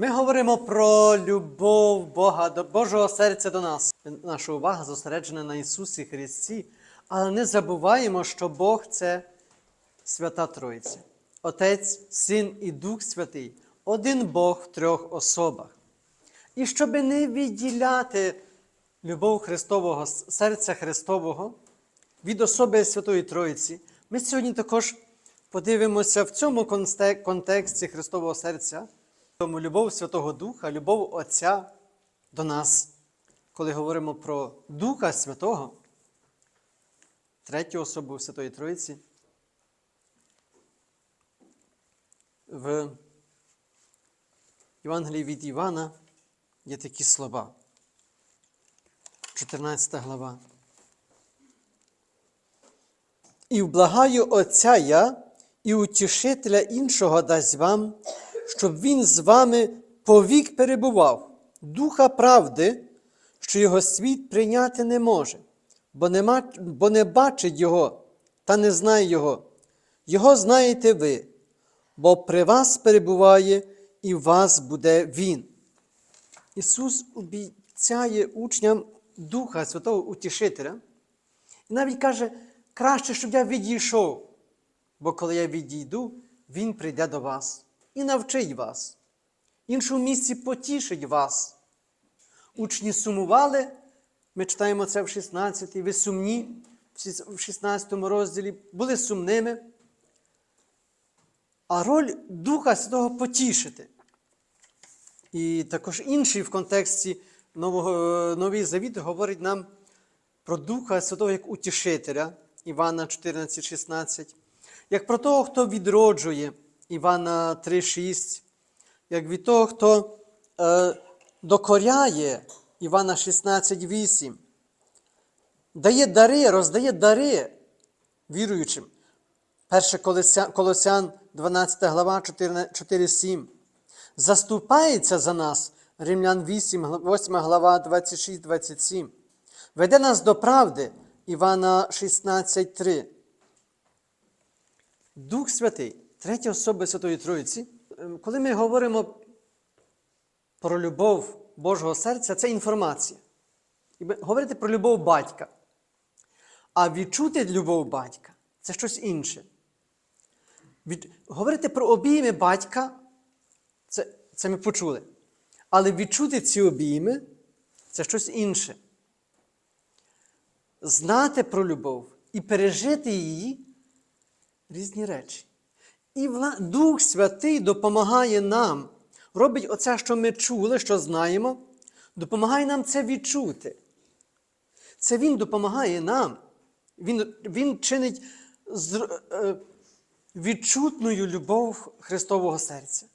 Ми говоримо про любов Бога, до Божого серця до нас. Наша увага зосереджена на Ісусі Христі, але не забуваємо, що Бог це Свята Троїця. Отець, Син і Дух Святий один Бог в трьох особах. І щоб не відділяти любов Христового, серця Христового від особи Святої Троїці, ми сьогодні також подивимося в цьому контексті Христового серця, тому любов Святого Духа, любов Отця до нас. Коли говоримо про Духа Святого, третю особу Святої Троїці, в Євангелії від Івана є такі слова. 14 глава. І вблагаю Отця я, і утішителя іншого дасть вам, щоб він з вами повік перебував, духа правди, що його світ прийняти не може, бо, нема, бо не бачить його та не знає його. Його знаєте ви, бо при вас перебуває і в вас буде Він. Ісус обіцяє учням Духа Святого Утішителя. І навіть каже, краще, щоб я відійшов, бо коли я відійду, Він прийде до вас і навчить вас. Іншому місці потішить вас. Учні сумували, ми читаємо це в 16, ви сумні в 16 розділі, були сумними. А роль Духа Святого потішити. І також інший в контексті Нового, Новий Завіт говорить нам про Духа Святого як утішителя Івана 14,16, як про того, хто відроджує Івана 3,6, як від того, хто е, докоряє Івана 16,8, дає дари, роздає дари віруючим. 1 Колосян 12 глава 4,7. Заступається за нас Римлян 8, 8 глава 26-27. Веде нас до правди Івана 16.3. Дух Святий, третя особа Святої Троїці. Ем, Коли ми говоримо про любов Божого серця, це інформація. І Говорити про любов батька. А відчути любов батька це щось інше. Від... Говорити про обійми батька, це, це ми почули. Але відчути ці обійми це щось інше. Знати про любов і пережити її різні речі. І Дух Святий допомагає нам, робить оце, що ми чули, що знаємо, допомагає нам це відчути. Це Він допомагає нам. Він, він чинить е, відчутною любов Христового серця.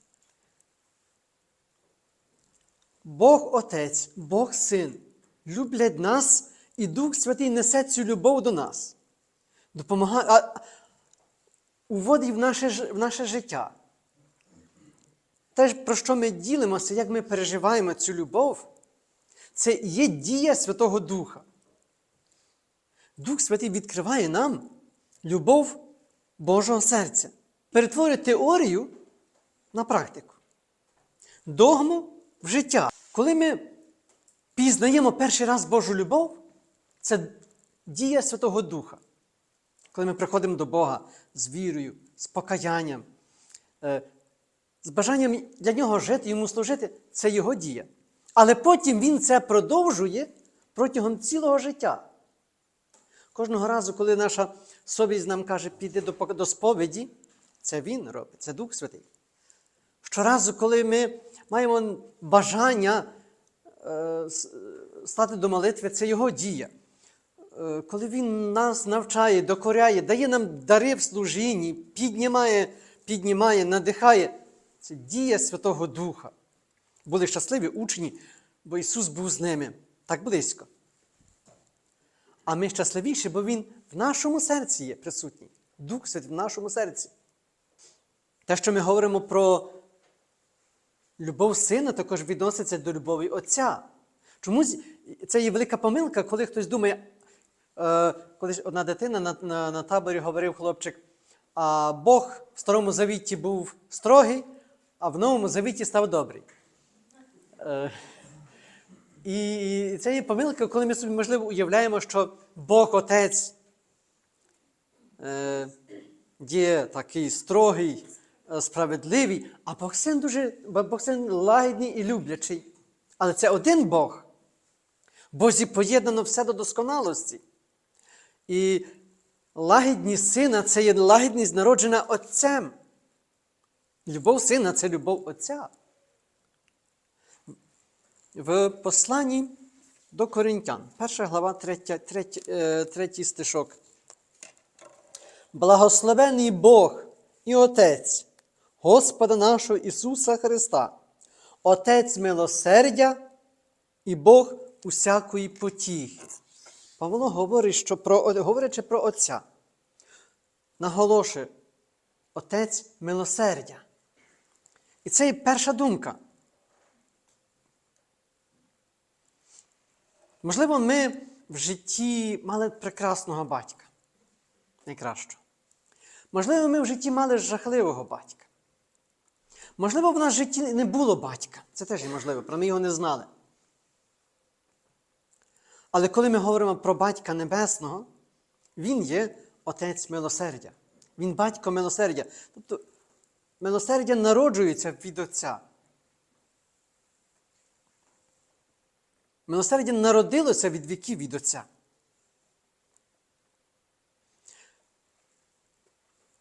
Бог Отець, Бог Син люблять нас, і Дух Святий несе цю любов до нас. Допомагає, а, уводить в наше, в наше життя. Те, про що ми ділимося, як ми переживаємо цю любов, це є дія Святого Духа. Дух Святий відкриває нам любов Божого серця. Перетворює теорію на практику. Догму в життя. Коли ми пізнаємо перший раз Божу любов, це дія Святого Духа. Коли ми приходимо до Бога з вірою, з покаянням, е, з бажанням для нього жити, йому служити, це його дія. Але потім він це продовжує протягом цілого життя. Кожного разу, коли наша совість нам каже, піди до, сповіді, це він робить, це Дух Святий. Щоразу, коли ми маємо бажання е, стати до молитви, це його дія. Е, коли він нас навчає, докоряє, дає нам дари в служінні, піднімає, піднімає, надихає, це дія Святого Духа. Були щасливі учні, бо Ісус був з ними так близько. А ми щасливіші, бо Він в нашому серці є присутній. Дух Святий в нашому серці. Те, що ми говоримо про любов сина, також відноситься до любові Отця. Чомусь це є велика помилка, коли хтось думає, е, колись одна дитина на, на, на таборі говорив хлопчик, а Бог в Старому Завіті був строгий, а в Новому Завіті став добрий. Е, І це є помилка, коли ми собі, можливо, уявляємо, що Бог Отець е, є такий строгий, е, справедливий, а Бог син дуже Бог син лагідний і люблячий. Але це один Бог. Бозі поєднано все до досконалості. І лагідність сина це є лагідність, народжена Отцем. Любов сина це любов Отця. В посланні до Коринтян, перша глава, третя, третя, е, третій стишок. Благословений Бог і Отець Господа нашого Ісуса Христа, Отець милосердя і Бог усякої потіхи. Павло говорить, що про, говорячи про Отця, наголошує Отець милосердя. І це є перша думка. Можливо, ми в житті мали прекрасного батька. Найкращого. Можливо, ми в житті мали жахливого батька. Можливо, в нас в житті не було батька. Це теж є можливо, про ми його не знали. Але коли ми говоримо про батька Небесного, Він є Отець милосердя. Він батько милосердя. Тобто милосердя народжується від Отця. Милосердя народилося від віків від Отця.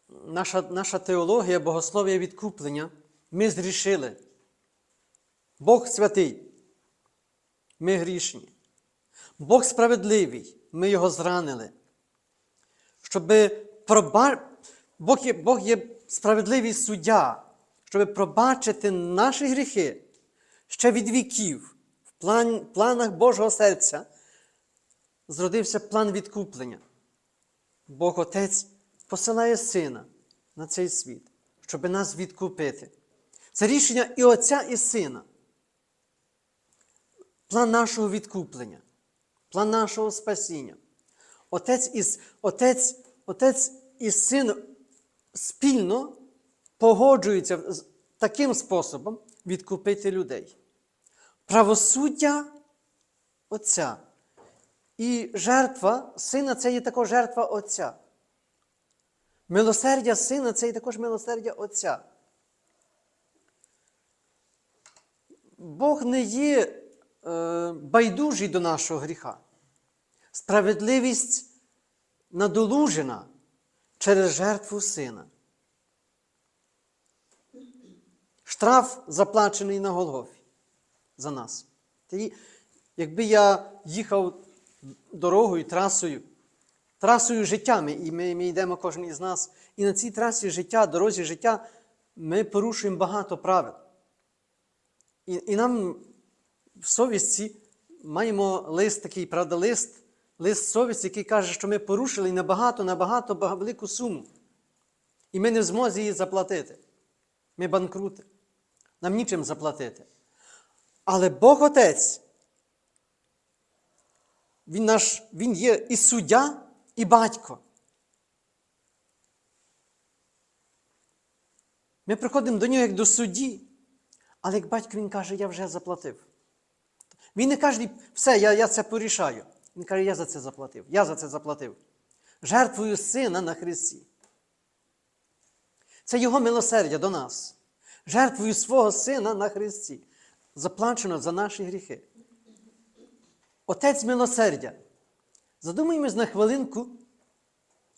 Наша, наша теологія, богослов'я відкуплення. Ми зрішили. Бог святий. Ми грішні. Бог справедливий. Ми його зранили. Щоб проба... Бог, є, Бог є справедливий суддя, щоб пробачити наші гріхи ще від віків. В план, планах Божого серця зродився план відкуплення. Бог Отець посилає Сина на цей світ, щоб нас відкупити. Це рішення і Отця, і Сина. План нашого відкуплення, план нашого спасіння. Отець і, Отець, Отець і Син спільно погоджуються таким способом відкупити людей. Правосуддя Отця. І жертва Сина це є також жертва Отця. Милосердя Сина це є також милосердя Отця. Бог не є е, байдужий до нашого гріха. Справедливість надолужена через жертву Сина. Штраф заплачений на Голгофі за нас. Якби я їхав дорогою, трасою, трасою життя, ми, і ми, ми йдемо кожен із нас, і на цій трасі життя, дорозі життя, ми порушуємо багато правил. І, і нам в совісті маємо лист такий, правда, лист, лист совісті, який каже, що ми порушили набагато, набагато велику суму. І ми не в змозі її заплатити. Ми банкрути. Нам нічим заплатити. Але Бог Отець, Він наш, Він є і суддя, і батько. Ми приходимо до нього як до судді, але як батько він каже, я вже заплатив. Він не каже, все, я, я це порішаю. Він каже, я за це заплатив. Я за це заплатив. Жертвою сина на Христі. Це Його милосердя до нас. Жертвою свого Сина на Христі. Заплачено за наші гріхи. Отець милосердя. Задумаємось на хвилинку,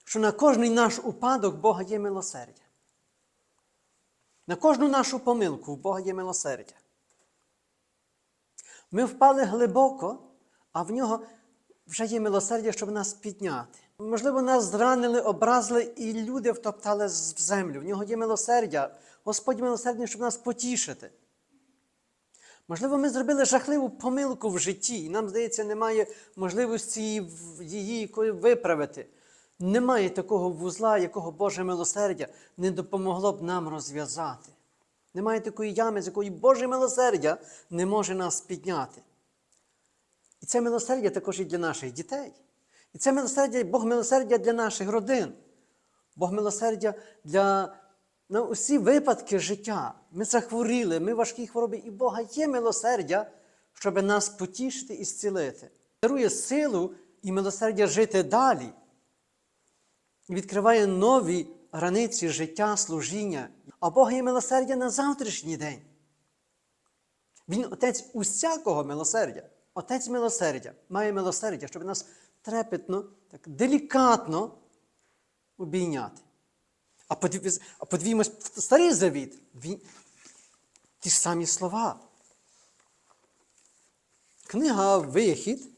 що на кожний наш упадок Бога є милосердя. На кожну нашу помилку у Бога є милосердя. Ми впали глибоко, а в нього вже є милосердя, щоб нас підняти. Можливо, нас зранили, образили, і люди втоптали в землю. В нього є милосердя. Господь милосердний, щоб нас потішити. Можливо, ми зробили жахливу помилку в житті, і нам, здається, немає можливості її виправити. Немає такого вузла, якого Боже милосердя не допомогло б нам розв'язати. Немає такої ями, з якої Боже милосердя не може нас підняти. І це милосердя також і для наших дітей. І це милосердя, Бог милосердя для наших родин. Бог милосердя для на усі випадки життя. Ми захворіли, ми важкі хвороби, і Бога є милосердя, щоб нас потішити і зцілити. Дарує силу і милосердя жити далі. І відкриває нові границі життя, служіння. А Бога є милосердя на завтрашній день. Він отець усякого милосердя. Отець милосердя має милосердя, щоб нас трепетно, так делікатно обійняти. А подивімось, старий завіт. Він, ті ж самі слова. Книга Вихід.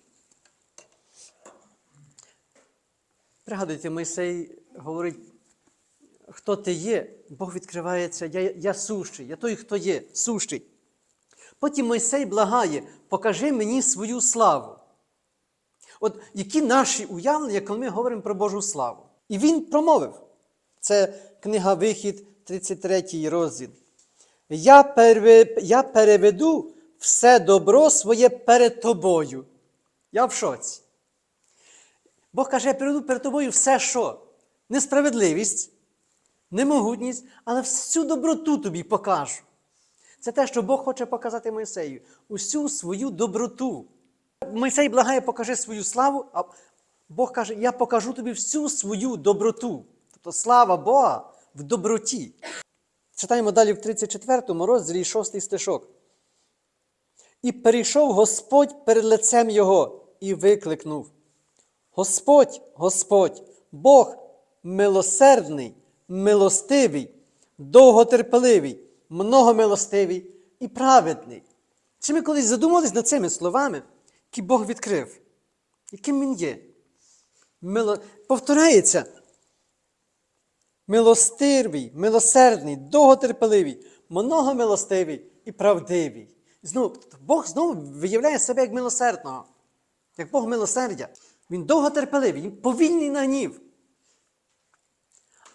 Пригадуйте, Мойсей говорить, хто ти є, Бог відкривається, я, я сущий, я той, хто є, сущий. Потім Мойсей благає, покажи мені свою славу. От які наші уявлення, коли ми говоримо про Божу славу? І він промовив. Це книга Вихід, 33 розділ. Я, пере, я переведу все добро своє перед тобою. Я в шоці. Бог каже, я переведу перед тобою все, що? Несправедливість, немогутність, але всю доброту тобі покажу. Це те, що Бог хоче показати Мойсею. Усю свою доброту. Мойсей благає, покажи свою славу, а Бог каже, я покажу тобі всю свою доброту. Тобто слава Бога в доброті. Читаємо далі в 34 розділі 6 стишок. І перейшов Господь перед лицем його і викликнув. Господь, Господь, Бог милосердний, милостивий, довготерпеливий, многомилостивий і праведний. Чи ми колись задумались над цими словами, які Бог відкрив? Яким Він є? Мило... Повторяється. Милостивий, милосердний, довготерпеливий, многомилостивий і правдивий. Знову, тобто Бог знову виявляє себе як милосердного, як Бог милосердя. Він довготерпеливий, він повільний на гнів.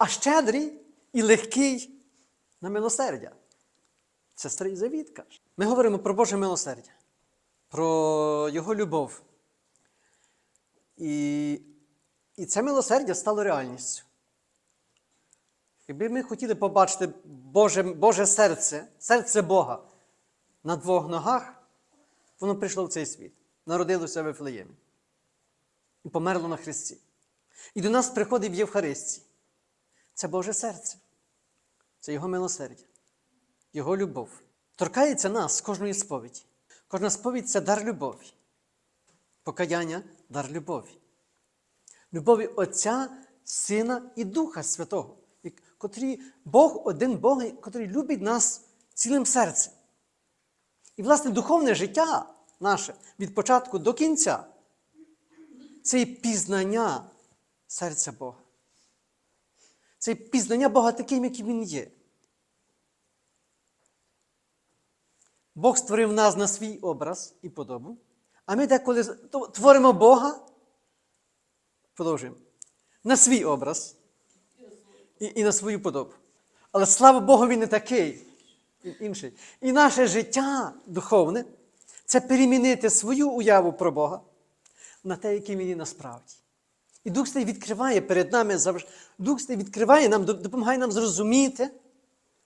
А щедрий і легкий на милосердя. Це старий завіт каже. Ми говоримо про Боже милосердя, про Його любов. І, і це милосердя стало реальністю. Якби ми хотіли побачити Боже, Боже серце, серце Бога на двох ногах, воно прийшло в цей світ, народилося в Ефлеємі і померло на Христі. І до нас приходить в Євхаристії. Це Боже серце, це Його милосердя, Його любов. Торкається нас з кожної сповіді. Кожна сповідь це дар любові. Покаяння дар любові. Любові Отця, Сина і Духа Святого, котрі Бог один Бог, котрий любить нас цілим серцем. І, власне, духовне життя наше від початку до кінця це і пізнання серця Бога. Це пізнання Бога таким, яким Він є. Бог створив нас на свій образ і подобу, а ми деколи творимо Бога, продовжуємо, на свій образ і, і на свою подобу. Але слава Богу, він не такий, він інший. І наше життя духовне це перемінити свою уяву про Бога на те, яким він є насправді. І Дух Святий відкриває перед нами завжди. Дух Святий відкриває нам, допомагає нам зрозуміти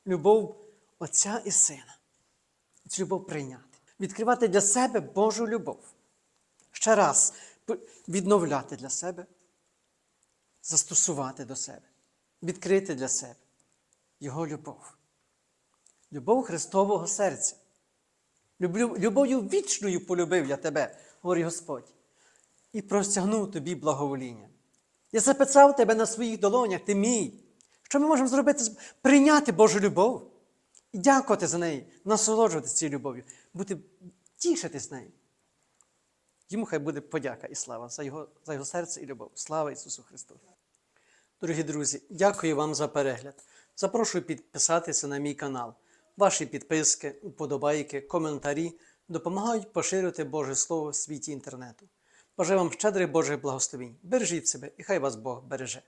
любов Отця і Сина. Цю любов прийняти. Відкривати для себе Божу любов. Ще раз відновляти для себе, застосувати до себе, відкрити для себе Його любов. Любов Христового серця. Любов'ю вічною полюбив я тебе, говорить Господь і простягнув тобі благовоління. Я записав тебе на своїх долонях, ти мій. Що ми можемо зробити? Прийняти Божу любов і дякувати за неї, насолоджуватися цією любов'ю, бути, тішитись нею. Йому хай буде подяка і слава за його, за його серце і любов. Слава Ісусу Христу! Дорогі друзі, дякую вам за перегляд. Запрошую підписатися на мій канал. Ваші підписки, уподобайки, коментарі допомагають поширювати Боже Слово в світі інтернету. Бажаю вам щедрих Божих благословінь. Бережіть себе і хай вас Бог береже.